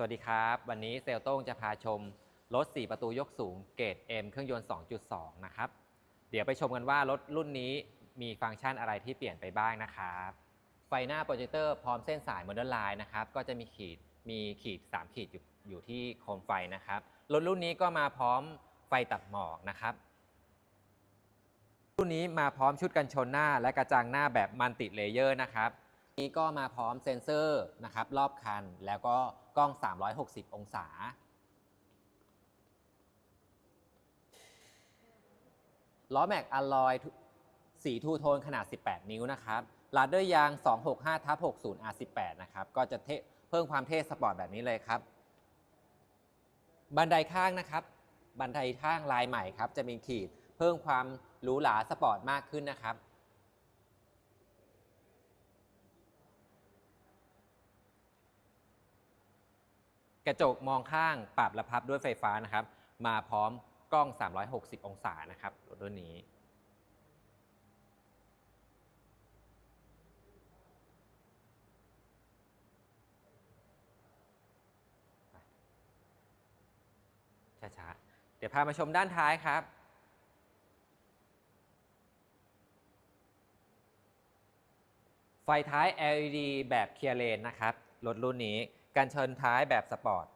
สวัสดีครับ วันนี้เซลโต้งจะพาชมรถ 4 ประตูยกสูงเกรด M เครื่องยนต์ 2.2 นะครับ เดี๋ยวไปชมกันว่ารถรุ่นนี้มีฟังก์ชันอะไรที่เปลี่ยนไปบ้างนะครับ ไฟหน้าโปรเจคเตอร์พร้อมเส้นสายโมเดลไลน์นะครับ ก็จะมีขีดมีขีด 3 ขีดอยู่อยู่ที่โคมไฟนะครับ รถรุ่นนี้ก็มาพร้อมไฟตัดหมอกนะครับ รุ่นนี้มาพร้อมชุดกันชนหน้าและกระจังหน้าแบบมัลติเลเยอร์นะครับ นี้ก็มาพร้อมเซ็นเซอร์นะครับรอบคัน แล้วก็กล้อง 360 องศา ล้อแม็กอลลอยสีทูโทนขนาด 18 นิ้วนะครับลัดด้วยยาง 265ทับ60 R18 นะครับ ก็จะเเพิ่มความเท่สปอร์ตแบบนี้เลยครับ บันไดข้างนะครับ บันไดข้างลายใหม่ครับ จะมีขีดเพิ่มความหรูหราสปอร์ตมากขึ้นนะครับ กระจกมองข้างปรับและพับด้วยไฟฟ้านะครับ มาพร้อมกล้อง 360 องศานะครับรถรุ่นนี้ ช้าๆ เดี๋ยวพามาชมด้านท้ายครับไฟท้าย LED แบบเคลียร์เลนนะครับ รถรุ่นนี้การเชิญท้ายแบบสปอร์ต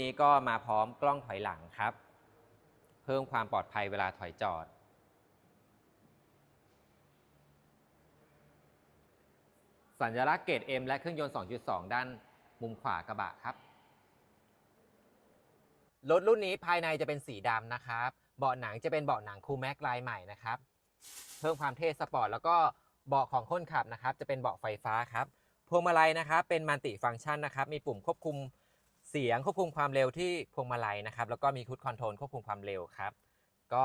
นี้ก็มาพร้อมกล้องถอยหลังครับ เพิ่มความปลอดภัยเวลาถอยจอด สัญลักษณ์เกรด M และเครื่องยนต์ 2.2 ด้านมุมขวากระบะครับ รถรุ่นนี้ภายในจะเป็นสีดำนะครับ เบาะหนังจะเป็นเบาะหนังคูลแม็กลายใหม่นะครับ เพิ่มความเท่สปอร์ตแล้วก็เบาะของคนขับนะครับ จะเป็นเบาะไฟฟ้าครับ พวงมาลัยนะครับ เป็นมัลติฟังก์ชันนะครับ มีปุ่มควบคุม เสียงควบคุมความเร็วที่พวงมาลัยนะครับ แล้วก็มีคุดคอนโทรลควบคุมความเร็วครับ ก็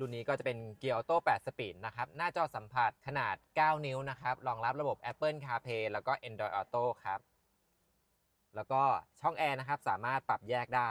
รุ่นนี้ก็จะเป็นเกียร์ออโต้8สปีดนะครับ หน้าจอสัมผัสขนาด 9 นิ้วนะครับ รองรับระบบ Apple CarPlay แล้วก็ Android Auto ครับ แล้วก็ช่องแอร์นะครับ สามารถปรับแยกได้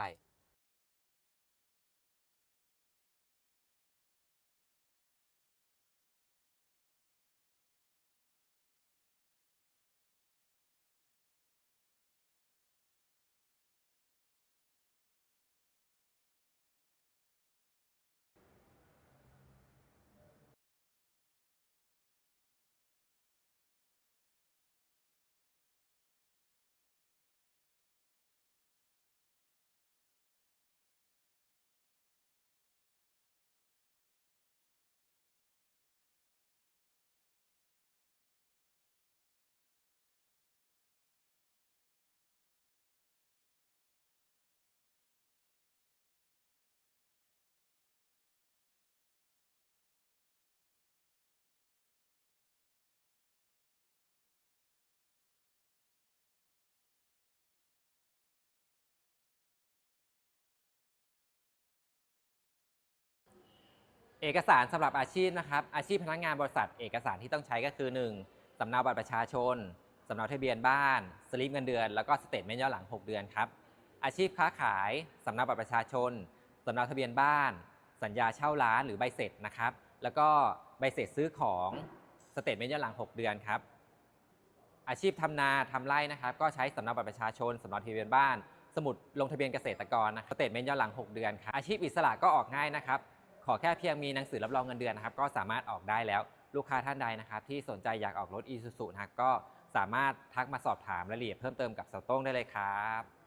เอกสารสำหรับอาชีพนะครับ อาชีพพนักงานบริษัท เอกสารที่ต้องใช้ก็คือ 1. สำเนาบัตรประชาชนสำเนาทะเบียนบ้าน สลิปเงินเดือน แล้วก็สเตทเมนต์ย้อนหลัง 6 เดือนครับ อาชีพค้าขายสำเนาบัตรประชาชนสำเนาทะเบียนบ้าน สัญญาเช่าร้านหรือใบเสร็จนะครับ แล้วก็ใบเสร็จซื้อของสเตทเมนต์ย้อนหลัง 6 เดือนครับ อาชีพทำนาทำไร่นะครับ ก็ใช้สำเนาบัตรประชาชนสำเนาทะเบียนบ้าน สมุดลงทะเบียนเกษตรกรนะสเตทเมนต์ย้อนหลัง 6 เดือนครับ อาชีพอิสระก็ออกง่ายนะครับ ขอแค่เพียงมีหนังสือรับรองเงินเดือนนะครับก็สามารถออกได้แล้วลูกค้าท่านใดนะครับที่สนใจอยากออกรถ Isuzu นะครับก็สามารถทักมาสอบถามรายละเอียดเพิ่มเติมกับเสาโต้งได้เลยครับ